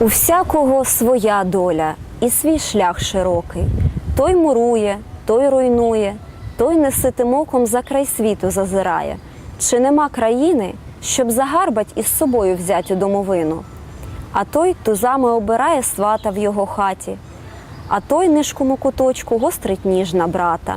всякого своя доля і свій шлях широкий. Той мурує, той руйнує, той неситим оком за край світу зазирає. Чи нема країни, щоб загарбать із собою взять у домовину? А той тузами обирає свата в його хаті, а той нишкому куточку гострить ніж на брата.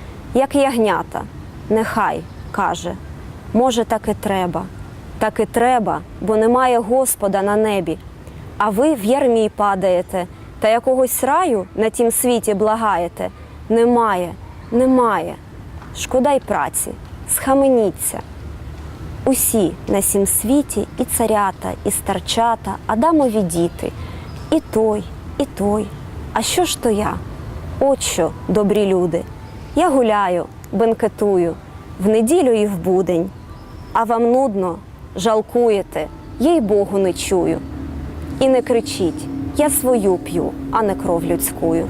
як ягнята. Нехай, каже, може, так і треба, так і треба, бо немає Господа на небі. А ви в ярмі падаєте, та якогось раю на тім світі благаєте. Немає, немає. Шкода й праці, схаменіться. Усі на сім світі, і царята, і старчата, Адамові діти, і той, і той. А що ж то я? От що, добрі люди. Я гуляю, бенкетую, в неділю і в будень. А вам нудно, жалкуєте, їй Богу не чую. І не кричіть, я свою п'ю, а не кров людськую.